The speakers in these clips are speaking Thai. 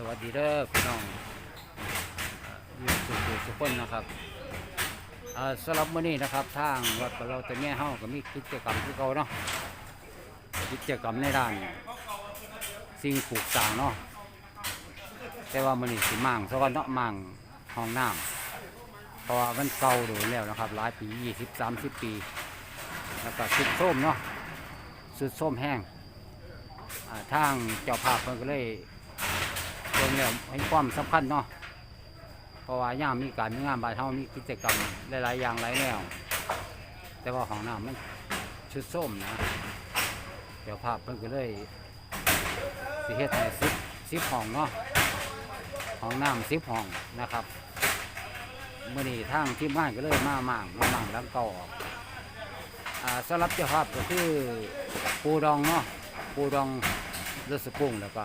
สวัสดีเด้อพี่น้องอยู่สุขสุขคนนะครับสำหรับมื้อนี้นะครับ ทางวัดเราตะแง่เฮาก็มีกิจกรรมที่เก่าเนาะกิจกรรมในด้าน สิ่งปลูกสร้างเนาะแต่ว่ามื้อนี้สิมั่งซะก่อนเนาะมั่งห้องน้ำเพราะว่ามันเก่าโดนแล้วนะครับ หลายปี20 30 ปี แล้วก็สุดโทรมเนาะสุดโทรมแห้งทางเจ้าภาพเพิ่นก็เลย ตรงนี้ให้ความสำคัญเนาะเพราะว่าย่ามมีการมีงานบานเฮามีกิจกรรมหลายๆอย่างหลายแนว แต่ว่าของน้ำมันชุดส้มนะ เดี๋ยวภาพเพิ่นก็เลยสิเฮ็ดให้สิบสิบห้องเนาะห้องน้ำสิบห้องนะครับเมื่อนี้ทางทีมงานก็เลยมาหม่างมาหม่างแล้วก็ออกอ่าสำหรับเจ้าภาพก็คือปูดองเนาะปูดองรสกุ้งแล้วก็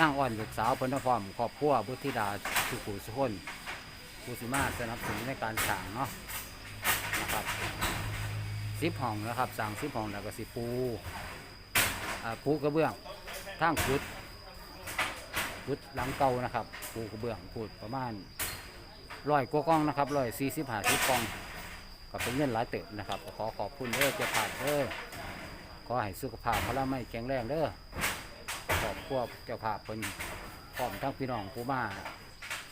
นั่งอ่อนลูกสาวเพนพร้อมครอบครัวบุตรธิดาสุขุสุคนผู้สิมาสนับสนุนในการสั่งเนาะนะครับสิบห้องนะครับสั่งสิบห้องแล้วก็สิปูอ่าปูกระเบื้องทางขุดขุดหลังเก่านะครับปูกระเบื้องปูดประมาณร้อยกว่ากล่องนะครับร้อยสี่สิบห้าสิบกล่องก็เป็นเงินหลายเติบนะครับ ขอขอบคุณเด้อจ้าภาพเด้อขอให้สุขภาพพละไม่แข็งแรงเด้อ พวกเจ้าภาพเพิ่นพร้อมทั้งพี่น้องผู้มา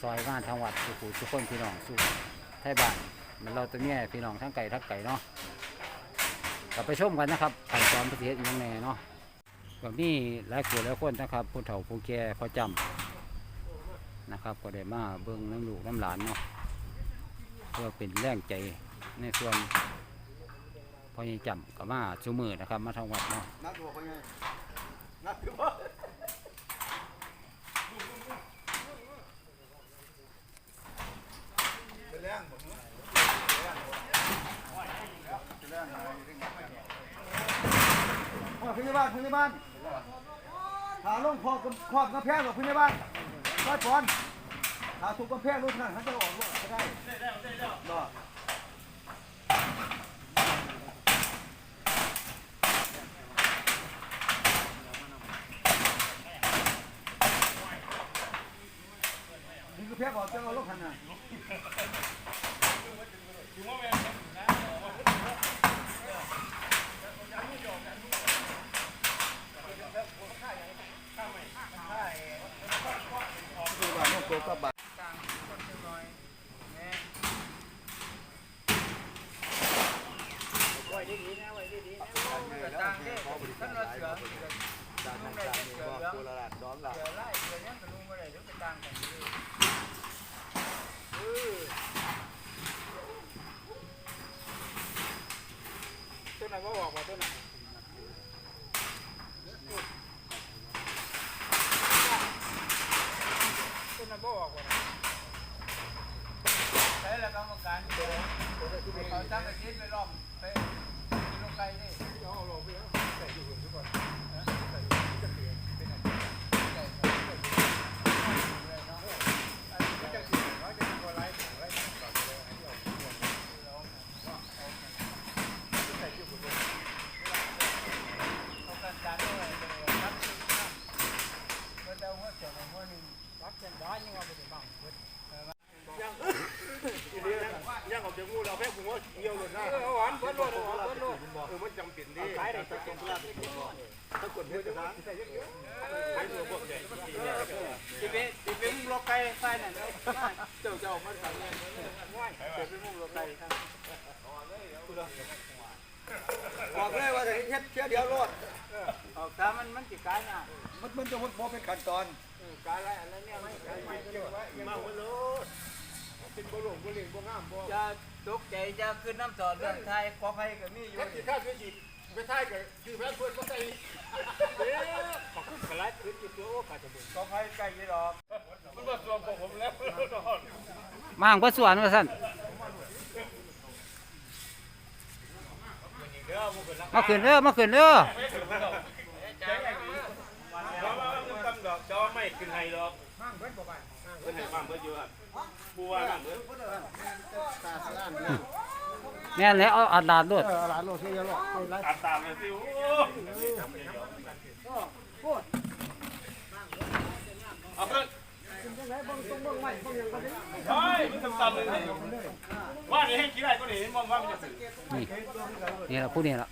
ซอยงานทางวัดสุขุทุกคนพี่น้องสู่ไทยบ้านมันเราตัวเนี้ยพี่น้องทั้งไก่ทั้งไก่เนาะกลับไปชมกันนะครับขั้นตอนประเทศยังไงเนาะแบบนี้หลายคนหลายคนนะครับผู้เฒ่าผู้แก่พอจำนะครับ ก็ได้มาเบิ่งน้ำลูกน้ำหลานเนาะเพื่อเป็นแรงใจในส่วนพอยังจำกับมาชูมือนะครับ มาทางวัดเนาะ นัดตัวเขาไงนัดตัวเป็นแรงผมเนอะเป็นแรงอะไรอยู่ที่ไหนว่าพยา บาลพยาบาลหาลงคอบกับครอบกระแพงหรอกพยาบาลร้อยปอนหาถูกกระแพงรุ่นนั้นเขาจะออกว่าก็ได้ได้แล้วได้แล้วนี่คือเพียบบอกจะเอาลูกขันน่ะคือ กว่าน้องโกก็บาดต้นไหนว่าบอกว่าต้นไหนต้นไหนว่าบอกว่าใช้แล้วกรรมการเขาตั้งกระชิดไปล้อมไปกินลงไก่นี่เอาลงไปแล้วใส่อยู่ทุกคนใส่อยู่ที่จะเปลี่ยนเป็นอะไรใส่ใส่ใส่เลยเนาะอันนี้จะเปลี่ยนว่าจะมีอะไรอะไรก่อนเลยอันนี้ออกเปลี่ยนแล้วว่าเอาใส่อยู่บน เขากันการด้วยเลยครับเมื่อเดาเมื่อเจ้าเมื่อนึงรักกันบ้าน ยังว่าไปถึงบ้างเพิ่นย่างออกจากงูเราแพ้ผมว่าเกี่ยวเลยนะเออหวานเพิ่นโลดหวานเพิ่นโลดเออมันจำเป็นดิขายได้สักคนละถ้ากดเพื่อนจะนะไอ้ตัวพวกเด็กสิเปสิเปมุงโลไก่ใส่นั่นเจ้าเจ้ามันสั่งเนี่ยว่ายเกิดเป็นมุงโลไก่ครับอกเลยว่าจะเฮ็ดเที่ยวเดียวรอด ออกถ้ามันมันสิกายน่ะมันมันจะพอเป็นขั้นตอนกายอะไรอะไรเนี่ยไม่กายไม่เกี่ยวไว้มาวันโลดเป็นบ่หลงบ่เลี้ยงบ่งามบ่จะตกใจจะขึ้นน้ำสอดเรื่องไทยขอภัยก็มีอยู่ถ้าสิข้าวไปอีกไปท้ายก็คือแพ้เพื่อนบ่ใส่เด้อขอบคุณกระไรขึ้นอยู่ตัวโอ้ขาดจะบ่ขอภัยไก่ยี่ดอกมันบ่รวมของผมแล้วมางเพื่อสวนว่าสั่นมาขึ้นเด้อมาขึ้นเด้อ เพราะว่ามันตำดอกจอไม่ขึ้นให้ดอกมั่งเบิดบ่ไปเพิ่นให้มั่งเบิดอยู่ครับผู้ว่ามั่งเบิดแม่นแล้วเอาอัดดาดด้วยเออหลานโลเที่ยวรอดไปไรตามตามเลยสิโอ้เอาขึ้นเฮ้ยมันต่ำๆเลยนี่ว่านี่ให้ขี้ไรก็นี่มองว่ามันจะสึกนี่นี่ละผู้นี่ละ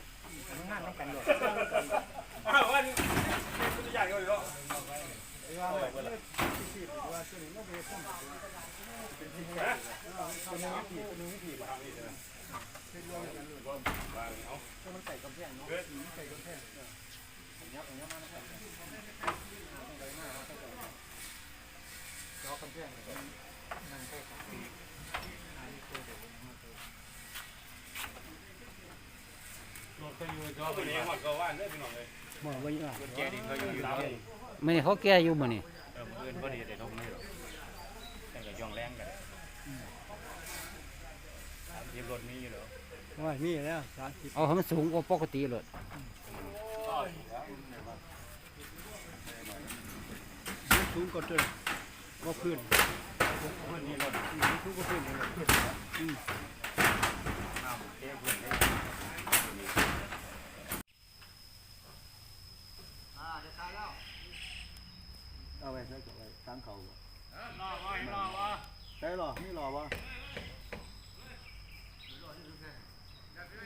อ้าวว่านี่มันจะใหญ่กว่านี้หรอ ก็เป็นยังหมดก็ว่านได้พี่น้องเลยบ่ไว้ว่าแกดิเขาอยู่อยู่แล้วไม่เขาแก่อยู่มื้อนี่เออมืออื่นพอดีแต่เขาไม่หรอกแต่ก็ย่องแรงกันเรี ยบรถมีอยู่เหรอว่ามีแล้วสามสิบเอาให้มันสูงกว่าปกติเลยสูงกว่าเดิมก็พื้นพื้นนี่รถสูงกว่าพื้นนี่รถเอาไว้ใส่กับไว้ตั้งเขาบ่รอวะรอวะใช่หรอนี่หรอวะ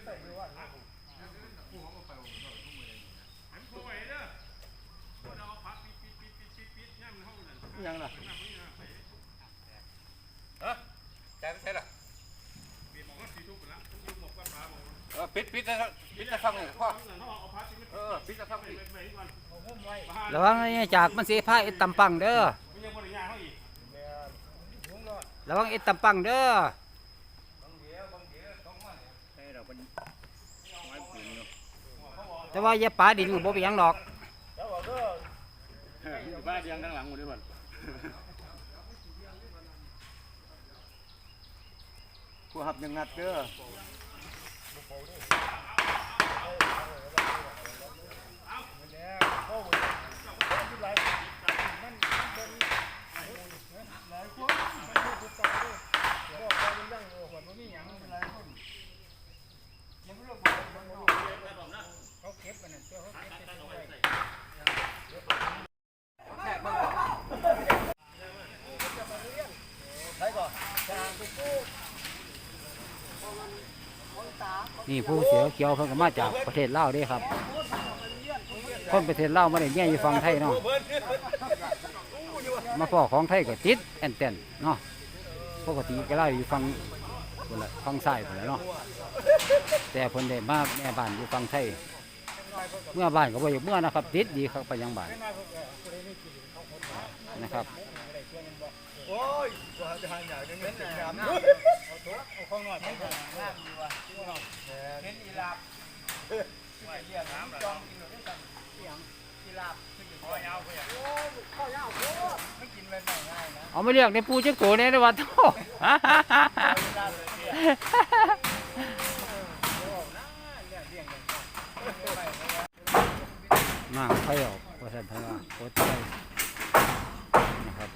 หันเข้าไปเด้อเราพักปิดปิดปิดปิดปิดปิดย่ำห้องนั่นยังล่ะใจไม่ใช่หรอปีหมอกก็สีทุกคนละทุกยุคหมอกก็ปลาหมอกเออปิดปิดจะปิดจะฟังเลยพ่อนั่นเออปิดจะทำไงระวังไอ้จากมันสิพาไอ้ตำปังเด้อไม่ยังบริยาเขาอีกระวังไอ้ตำปังเด้อ ให้เราเป็นไม้ปืนอยู่ แต่ว่าอย่าปาดินก็บ่เป็นหยังดอก บ้านยังข้างหลังหมดด้วยมันผู้หับยังงัดเด้อนี่ นี่ผู้เสียเกียวเพิ่นก็มาจากประเทศลาวเด้ครับคนประเทศลาวมาได้แง่อยู่ฝั่งไทยเนาะมาพ่อของไทยก็ติดแอนเตนเนาะปกติก็เล่าอยู่ฝั่งพุ่นละฝั่งซ้ายพุ่นละเนาะแต่เพิ่นได้มาแม่บ้านอยู่ฝั่งไทยเมื่อบ้านก็บ่อยู่เมื่อนะครับ ติดดีครับไปยังบ้านนะครับโอ้ยว่าจะหาอย่างนี้ เอาข้างนอกไปก่อนนะเห็นอีลาบว่าเยี่ยน้ำจองกินหรือไม่จองเสียงอีลาบคืออยู่ข้อยาวไปอะโอ้ข้อยาวโอ้ไม่กินเลยง่ายนะเอามาเรียกในปูจักตัวเนี่ยในวัดโตน่าเลี้ยงเลี้ยงกันมาไฟออกว่าสันพนว่าโคตรไฟนะครับ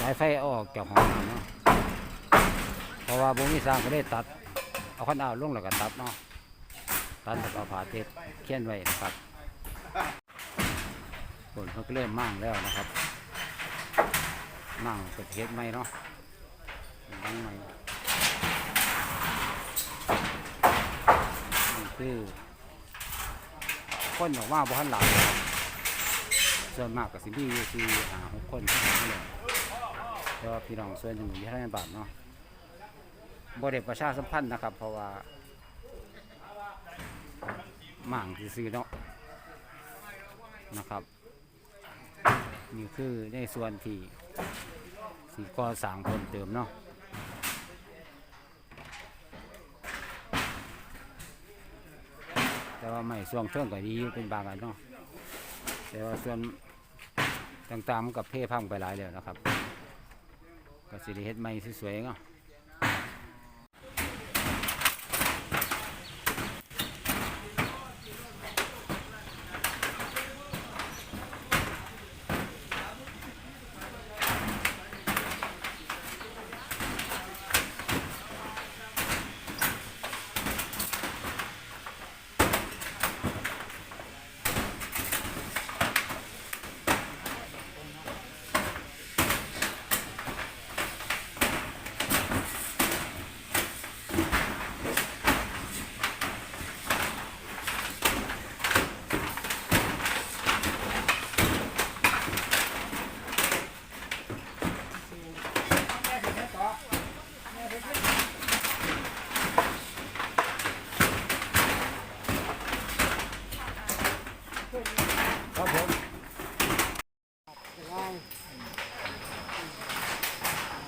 สาย ไฟเออกจากห้องน้ำเนาะเพราะว่าบุมีสร้างก็ได้ตัด เอาขันเอาลงแล้วก็ตัดเนาะตัดแล้วก็เอาผ่าเทปเขียนไว้นะครับฝนเขาก็เริ่มมั่งแล้วนะครับ มั่งเป็นเทปไหมเนาะดังใหมนี่คือคนออกมาบ่ทันหลังส่วนมากกับสิมีอยู่ที่หาหกคนเท่านั้นเลย แต่ว่าพี่น้องส่วนหนึ่งอยู่ที่ในบานเนาะบ่ได้ประชาสัมพันธ์นะครับ เพราะว่าหม่างซื้อเนาะนะครับ นี่คือในส่วนที่สีก่อสางเพิ่มเติมเนาะแต่ว่าไม่ส่วงเชิงก็ดีเป็นบางอันเนาะแต่ว่าส่วนต่างๆกับเพ่พังไปหลายแล้วนะครับ ก็สิได้เฮ็ดใหม่สวยๆเนาะ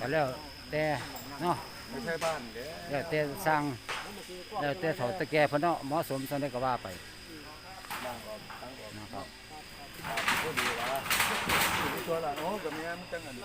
ก็ แล้วแต่เนาะไม่ใช่บ้านเด้แล้วแต่สร้างแล้วแต่เถาตะแก่เพิ่นเนาะเหมาะสมสันได้ก็ว่าไปนะครับก็ดีว่าตัวละโอ้กับเมียมันจังอัน